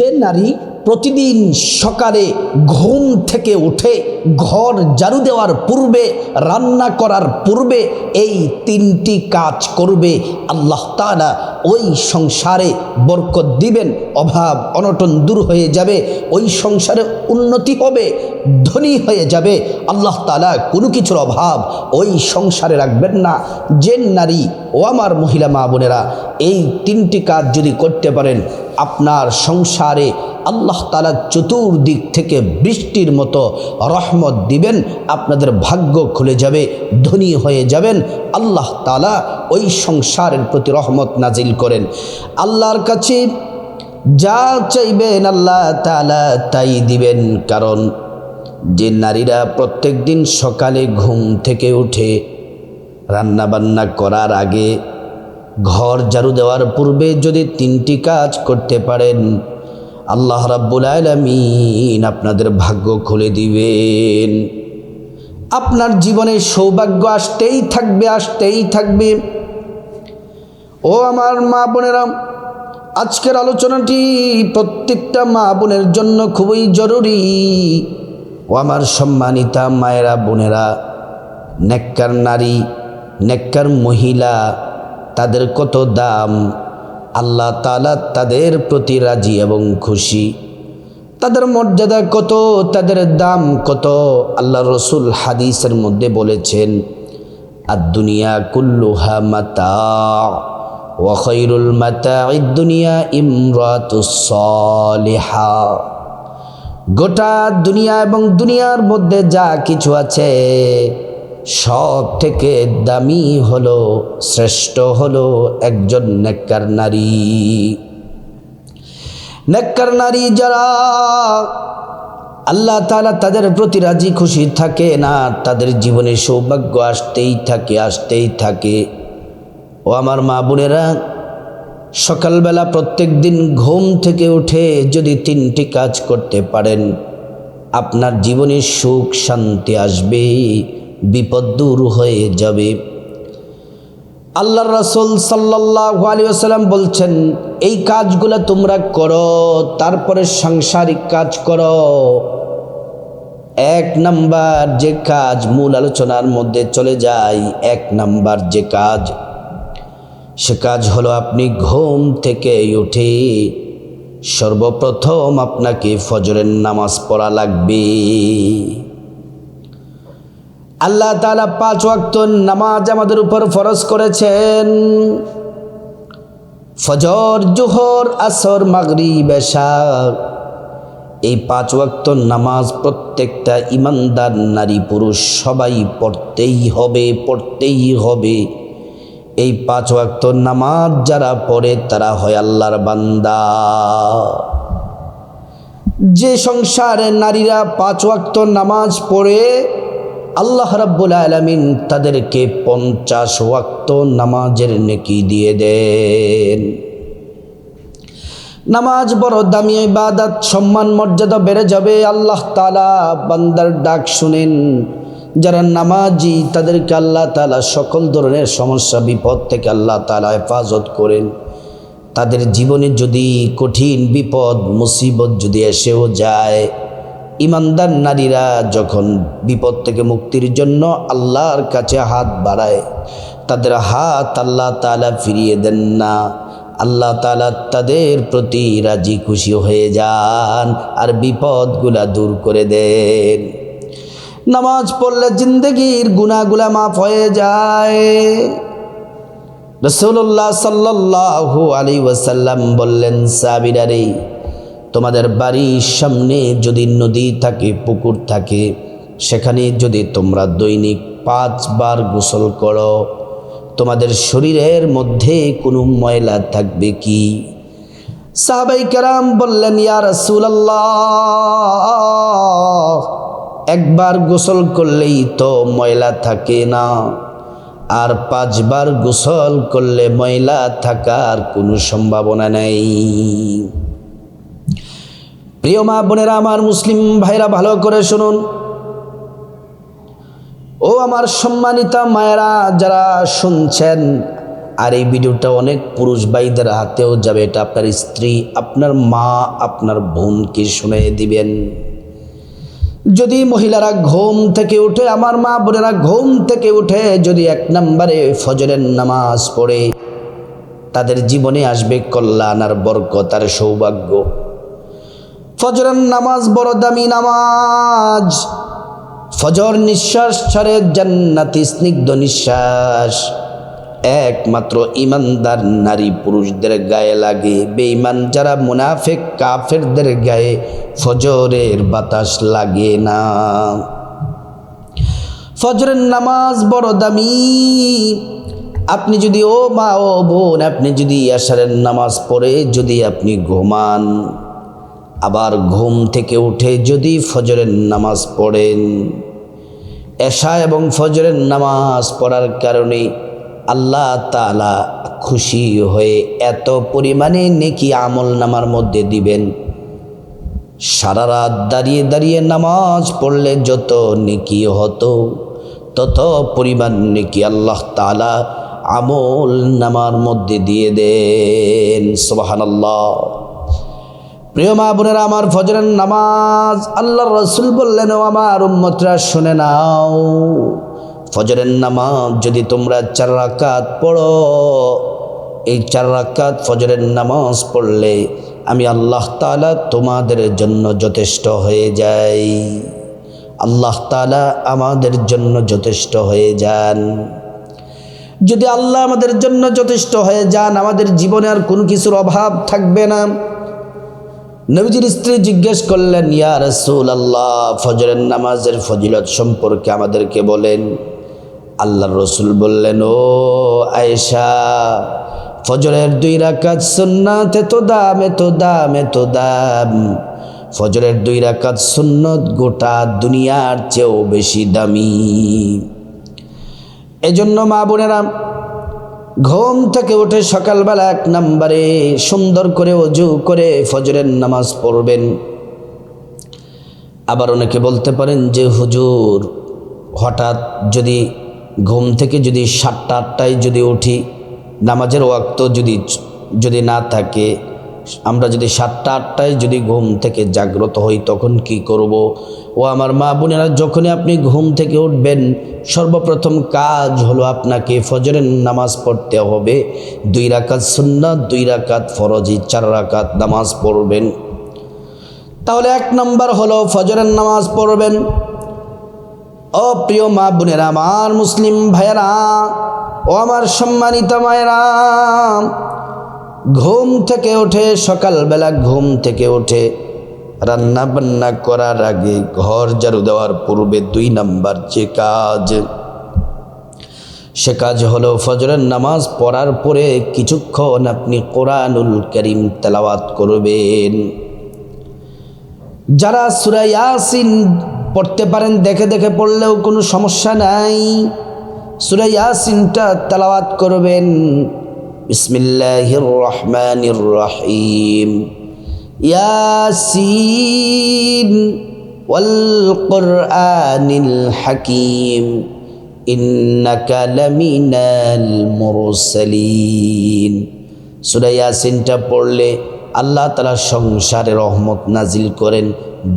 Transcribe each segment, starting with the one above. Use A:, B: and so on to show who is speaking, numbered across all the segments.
A: যে নারী প্রতিদিন সকালে ঘুম থেকে উঠে ঘর জারু দেওয়ার পূর্বে, রান্না করার পূর্বে এই তিনটি কাজ করবে আল্লাহ তাআলা। ওই সংসারে বরকত দিবেন, অভাব অনটন দূর হয়ে যাবে, ওই সংসারে উন্নতি হবে, ধনী হয়ে যাবে। আল্লাহ তাআলা কোনো কিছুর অভাব ওই সংসারে রাখবেন না। যে নারী ও আমার মহিলা মা বোনেরা এই তিনটি কাজ যদি করতে পারেন, আপনার সংসারে আল্লাহ তালা চতুর্দিক থেকে বৃষ্টির মতো রহমত দিবেন, আপনাদের ভাগ্য খুলে যাবে, ধনী হয়ে যাবেন। আল্লাহ তালা ওই সংসারের প্রতি রহমত নাজিল করেন। আল্লাহর কাছে যা চাইবেন আল্লাহ তালা তাই দিবেন, কারণ যে নারীরা প্রত্যেক দিন সকালে ঘুম থেকে উঠে রান্নাবান্না করার আগে ঘর ঝাড়ু দেওয়ার পূর্বে যদি তিনটি কাজ করতে পারেন আল্লাহ রাব্বুল আলমিন আপনাদের ভাগ্য খুলে দিবেন। আপনার জীবনে সৌভাগ্য আসতেই থাকবে আসতেই থাকবে। ও আমার মা বোনেরা, আজকের আলোচনাটি প্রত্যেকটা মা বোনের জন্য খুবই জরুরি। ও আমার সম্মানিতা মায়েরা বোনেরা, নেককার নারী, নেককার মহিলা, তাদের কত দাম আল্লাহ তালা তাদের প্রতি রাজি এবং খুশি। তাদের মর্যাদা কত, তাদের দাম কত, আল্লাহ রসুল হাদিসের মধ্যে বলেছেন আর দুনিয়া কুল্লুহা মাতা মাতা দুনিয়া ইমরাতুসলিহা গোটা দুনিয়া এবং দুনিয়ার মধ্যে যা কিছু আছে সব থেকে দামি হলো, শ্রেষ্ঠ হলো একজন নেককার নারী। নেককার নারী যারা আল্লাহ তালা তাদের প্রতি রাজি খুশি থাকে না, তাদের জীবনে সৌভাগ্য আসতেই থাকে আসতেই থাকে। ও আমার মা বোনেরা, সকালবেলা প্রত্যেক দিন ঘুম থেকে উঠে যদি তিনটি কাজ করতে পারেন, আপনার জীবনে সুখ শান্তি আসবে বিপদ দূর হয়ে যাবে। আল্লাহ রাসুল সাল্লাহ আলী আসাল্লাম বলছেন, এই কাজগুলো তোমরা করো, তারপরে সাংসারিক কাজ করো। এক নাম্বার যে কাজ মূল আলোচনার মধ্যে চলে যায়, এক নাম্বার যে কাজ, সে কাজ হলো আপনি ঘুম থেকে উঠে সর্বপ্রথম আপনাকে ফজরের নামাজ পড়া লাগবে। আল্লাহ তালা পাঁচ ওয়াক্ত নামাজ আমাদের উপর ফরজ করেছেন। ফজর, জোহর, আসর মাগরি বেশা এই পাঁচ ওয়াক্ত নামাজ প্রত্যেকটা ইমানদার, নারী, পুরুষ সবাই পড়তেই হবে পড়তেই হবে। এই পাঁচ ওয়াক্ত নামাজ যারা পড়ে তারা হয় আল্লাহর বান্দা। যে সংসারে নারীরা পাঁচ ওয়াক্ত নামাজ পড়ে আল্লাহ রাব্বুল আলমিন তাদেরকে পঞ্চাশ ওয়াক্ত নামাজের নেকি দিয়ে দেন। নামাজ বড় দামি ইবাদত, সম্মান, মর্যাদা বেড়ে যাবে, আল্লাহ তালা বান্দার ডাক শুনেন। যারা নামাজি, তাদেরকে আল্লাহ তালা সকল ধরনের সমস্যা, বিপদ থেকে আল্লাহ তালা হেফাজত করেন। তাদের জীবনে যদি কঠিন বিপদ, মুসিবত যদি এসেও যায় ইমানদার নারীরা যখন বিপদ থেকে মুক্তির জন্য আল্লাহর কাছে হাত বাড়ায়, তাদের হাত আল্লাহ তালা ফিরিয়ে দেন না। আল্লাহ তালা তাদের প্রতি রাজি খুশি হয়ে যান আর বিপদগুলা দূর করে দেন। নামাজ পড়লে জিন্দগির গুণাগুলা মাফ হয়ে যায়। রসুল্লাহ সাল্লাহ আলী ওয়াসাল্লাম বললেন সাবিরারে তোমাদের বাড়ির সামনে যদি নদী থাকে, পুকুর থাকে, সেখানে যদি তোমরা দৈনিক পাঁচবার গোসল করো, তোমাদের শরীরের মধ্যে কোনো ময়লা থাকবে কি? সাহাবাই কারাম বললেন, ইয়া রাসূলুল্লাহ, একবার গোসল করলেই তো ময়লা থাকে না। আর পাঁচবার গোসল করলে ময়লা থাকার কোনো সম্ভাবনা নেই। প্রিয় মা বোনেরা, আমার মুসলিম ভাইরা, ভালো করে শুনুন। ও আমার সম্মানিতা মায়েরা, যারা শুনছেন, আর এই ভিডিওটা অনেক পুরুষ ভাইদের হাতেও যাবে, এটা আপনার স্ত্রী, আপনার মা, আপনার বোনকে শুনে দিবেন। যদি মহিলারা ঘুম থেকে উঠে, আমার মা বোনেরা ঘুম থেকে উঠে যদি এক নম্বরে ফজরের নামাজ পড়ে, তাদের জীবনে আসবে কল্যাণ আর বরকত আর সৌভাগ্য। ফজরের নামাজ বড় দামি নামাজ। ফজর নিঃশ্বাস ছাড়ে জান্নাতি স্নিগ্ধ নিঃশ্বাস। একমাত্র ইমানদার নারী পুরুষদের গায়ে লাগে। বেঈমান যারা মুনাফেক কাফেরদের গায়ে ফজরের বাতাস লাগে না। ফজরের নামাজ বড় দামি। আপনি যদি ও মা ও বোন, আপনি যদি আশারের নামাজ পড়ে যদি আপনি ঘুমান। আবার ঘুম থেকে উঠে যদি ফজরের নামাজ পড়েন। এশা এবং ফজরের নামাজ পড়ার কারণে আল্লাহ তালা খুশি হয়ে এত পরিমাণে নেকি আমল নামার মধ্যে দিবেন। সারা রাত দাঁড়িয়ে দাঁড়িয়ে নামাজ পড়লে যত নেকি হতো, তত পরিমাণ নেকি আল্লাহ তালা আমল নামার মধ্যে দিয়ে দেন। সোবাহান আল্লাহ প্রিয় মা বোনেরা, আমার ফজরের নামাজ আল্লাহ রসুল বললেন আমার উম্মতরা, শুনে নাও। ফজরের নামাজ যদি তোমরা চার রাকাত পড়ো, এই চার রাকাত ফজরের নামাজ পড়লে আমি আল্লাহ তালা তোমাদের জন্য যথেষ্ট হয়ে যাই। আল্লাহ তালা আমাদের জন্য যথেষ্ট হয়ে যান। যদি আল্লাহ আমাদের জন্য যথেষ্ট হয়ে যান, আমাদের জীবনে আর কোনো কিছুর অভাব থাকবে না। নবীজির স্ত্রী জিজ্ঞেস করলেন, ইয়া রসুল আল্লাহ ফজরের নামাজের ফজিলত সম্পর্কে আমাদেরকে বলেন। আল্লাহ রসুল বললেন, ও আয়েশা, ফজরের দুই রাকাত সুন্নাত এত দাম এত দাম এত দাম। ফজরের দুই রাকাত সুন্নত গোটা দুনিয়ার চেয়েও বেশি দামি। এজন্য মা বোনেরা ঘুম থেকে উঠে সকালবেলা এক নাম্বারে সুন্দর করে অজু করে ফজরের নামাজ পড়বেন। আবার অনেকে বলতে পারেন যে, হুজুর, হঠাৎ যদি ঘুম থেকে যদি সাতটা আটটায় যদি উঠি, নামাজের ওয়াক্ত যদি যদি না থাকে আমরা যদি সাতটা, আটটায় যদি ঘুম থেকে জাগ্রত হই, তখন কি করব? ও আমার মা বোনেরা, যখনই আপনি ঘুম থেকে উঠবেন, সর্বপ্রথম কাজ হলো আপনাকে ফজরের নামাজ পড়তে হবে। দুই রাকাত সুন্নাত, দুই রাকাত ফরজি, চার রাকাত নামাজ পড়বেন। তাহলে এক নম্বর হলো ফজরের নামাজ পড়বেন। ও প্রিয় মা বোনেরা, আমার মুসলিম ভাইয়েরা, ও আমার সম্মানিত মায়েরা ঘুম থেকে ওঠে, সকালবেলা ঘুম থেকে ওঠে। রান্না বান্না করার আগে ঘর ঝাড়ু দেওয়ার পূর্বে দুই নাম্বার যে কাজ। সে কাজ হলো ফজরের নামাজ পড়ার পরে কিছুক্ষণ আপনি কোরআনুল করিম তেলাওয়াত করবেন। যারা সুরাইয়াসিন পড়তে পারেন, দেখে দেখে পড়লেও কোনো সমস্যা নাই। সুরাইয়াসিনটা তেলাওয়াত করবেন। বিসমিল্লাহির রহমানির রহিম ইয়াসিন ওয়াল কুরআনিল হাকিম ইন্নাকা লামিনাল মুরসালিন সূরা ইয়াসিনটা পড়লে আল্লাহ তালা সংসারে রহমত নাজিল করেন,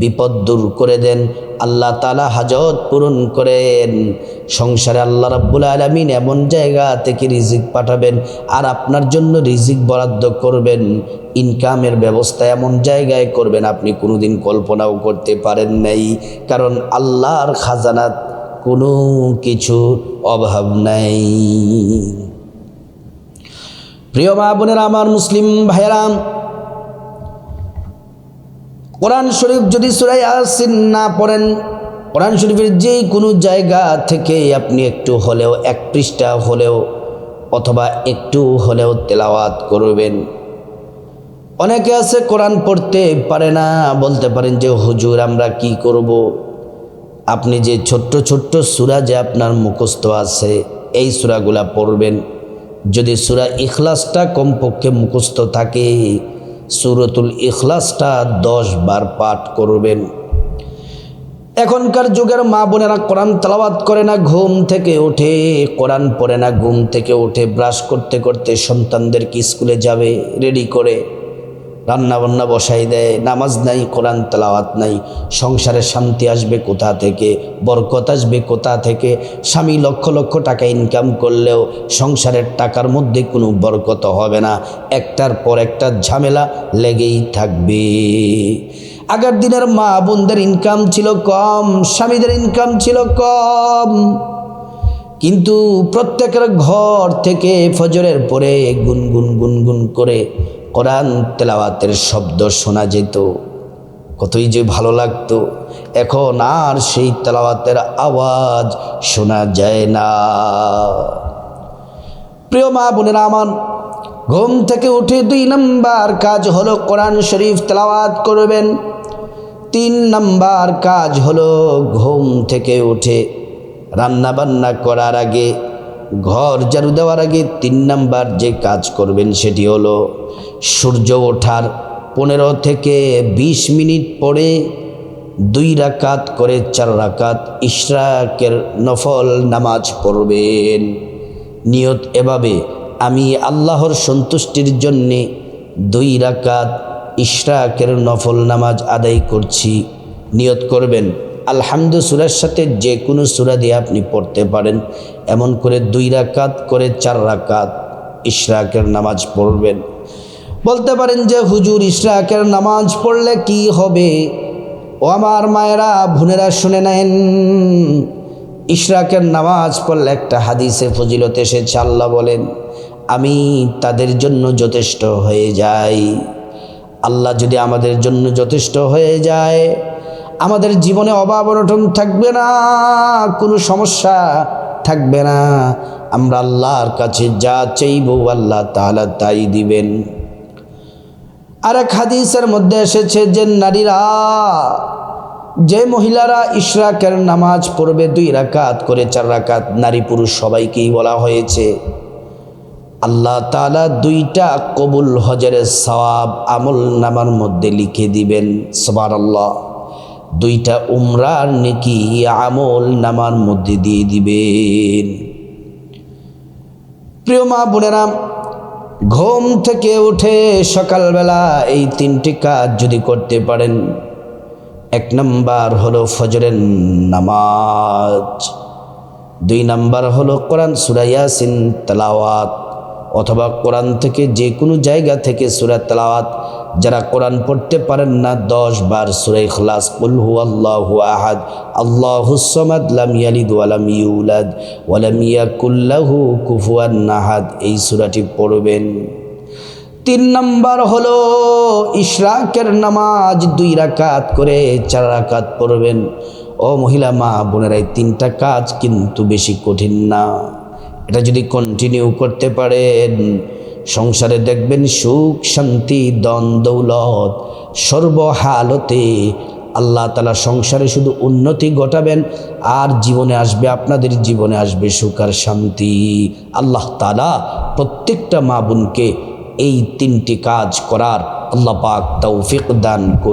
A: বিপদ দূর করে দেন, আল্লাহ তালা হাজত পূরণ করেন। সংসারে আল্লাহ রাব্বুল আলমিন এমন জায়গা থেকে রিজিক পাঠাবেন আর আপনার জন্য রিজিক বরাদ্দ করবেন। ইনকামের ব্যবস্থা এমন জায়গায় করবেন আপনি কোনোদিন কল্পনাও করতে পারেন নাই, কারণ আল্লাহর খাজানাত কোনো কিছু অভাব নাই। প্রিয় মা বোনেরা, আমার মুসলিম ভাইয়েরাম কোরআন শরীফ যদি সুরাই আসিন না পড়েন, কোরআন শরীফের যে কোনো জায়গা থেকে আপনি একটু হলেও এক পৃষ্ঠা হলেও অথবা একটু হলেও তেলাওয়াত করবেন অনেকে আছে কোরআন পড়তে পারে না, বলতে পারেন যে, হুজুর, আমরা কি করব। আপনি যে ছোট্ট ছোট্ট সুরা যে আপনার মুখস্থ আছে, এই সুরাগুলা পড়বেন যদি সুরা ইখলাসটা কমপক্ষে মুখস্থ থাকে সুরতুল ইখলাসটা দশ বার পাঠ করবেন। এখনকার যুগের মা বোনেরা কোরআন তালাবাত করে না, ঘুম থেকে ওঠে কোরআন পড়ে না, ঘুম থেকে ওঠে ব্রাশ করতে করতে সন্তানদেরকে স্কুলে যাবে রেডি করে রান্না বান্না বসাই দেয়, নামাজ নাই, কোরআন তালাওয়াত নাই, সংসারে শান্তি আসবে কোথা থেকে, বরকত আসবে কোথা থেকে, স্বামী লক্ষ লক্ষ টাকা ইনকাম করলেও সংসারের টাকার মধ্যে কোনো বরকত হবে না, একটার পর একটা ঝামেলা লেগেই থাকবে। আগের দিনের মা বোনদের ইনকাম ছিল কম, স্বামীদের ইনকাম ছিল কম, কিন্তু প্রত্যেকের ঘর থেকে ফজরের পরে গুনগুন গুনগুন করে কোরআন তেলাওয়াতের শব্দ শোনা যেত। কতই যে ভালো লাগতো। এখন আর সেই তেলাওয়াতের আওয়াজ শোনা যায় না। প্রিয় মা বোনেরা আমার, ঘুম থেকে উঠে দুই নাম্বার কাজ হলো কোরআন শরীফ তেলাওয়াত করবেন। তিন নাম্বার কাজ হলো ঘুম থেকে উঠে রান্না বান্না করার আগে ঘর ঝাড়ু দেওয়ার আগে তিন নাম্বার যে কাজ করবেন সেটি হলো সূর্য ওঠার পনেরো থেকে বিশ মিনিট পরে দুই রাকাত করে চার রাকাত ইশরাকের নফল নামাজ পড়বেন। নিয়ত এভাবে আমি আল্লাহর সন্তুষ্টির জন্যে দুই রাকাত ইশরাকের নফল নামাজ আদায় করছি। নিয়ত করবেন। আলহামদু সুরার সাথে যে কোনো সুরা দিয়ে আপনি পড়তে পারেন। এমন করে দুই রাকাত করে চার রাকাত ইশরাকের নামাজ পড়বেন। বলতে পারেন যে, হুজুর, ইশরাকের নামাজ পড়লে কি হবে? ও আমার মায়েরা ভুনেরা শুনে নেন, ইশরাকের নামাজ পড়লে একটা হাদিসে ফজিলত এসেছে। আল্লাহ বলেন, আমি তাদের জন্য যথেষ্ট হয়ে যাই। আল্লাহ যদি আমাদের জন্য যথেষ্ট হয়ে যায় আমাদের জীবনে অভাব অনটন থাকবে না, কোনো সমস্যা থাকবে না। আমরা আল্লাহর কাছে যা চাইব আল্লাহ তাহলে তাই দিবেন। আর এক হাদিসের মধ্যে এসেছে যে নারীরা, যে মহিলারা ইশরাকের নামাজ পড়বে দুই রাকাত করে চার রাকাত, নারী পুরুষ সবাইকেই বলা হয়েছে। আল্লাহ তালা দুইটা কবুল হজরের সওয়াব আমল নামার মধ্যে লিখে দিবেন সবার আল্লাহ দুইটা উমরার নেকি আমল নামার মধ্যে দিয়ে দিবেন। প্রিয় মা বোনেরা, ঘুম থেকে উঠে সকালবেলা এই তিনটি কাজ যদি করতে পারেন, এক নাম্বার হলো ফজরের নামাজ, দুই নাম্বার হলো কোরআন সুরাইয়াসিন তালাওয়াত অথবা কোরআন থেকে যে কোনো জায়গা থেকে সুরা তালাওয়াত, যারা কোরআন পড়তে পারেন না, দশ বার সুরাই খলাস কুলহু আল্লাহু আহাদ, আল্লাহু সমাদ লাম কুফুয়ান নাহাদ এই সুরাটি পড়বেন। তিন নম্বর হলো ইশরাকের নামাজ দুই রাকাত করে চার রাকাত পড়বেন। ও মহিলা, মা বোনেরাই তিনটা কাজ কিন্তু বেশি কঠিন না। এটা যদি কন্টিনিউ করতে পারেন সংসারে দেখবেন সুখ, শান্তি দন দৌলত সর্বহালতে আল্লাহ তালা সংসারে শুধু উন্নতি ঘটাবেন আর জীবনে আসবে, আপনাদের জীবনে আসবে সুখ আর শান্তি। আল্লাহ তালা প্রত্যেকটা মা বোনকে এই তিনটি কাজ করার আল্লাহ পাক তৌফিক দান করুন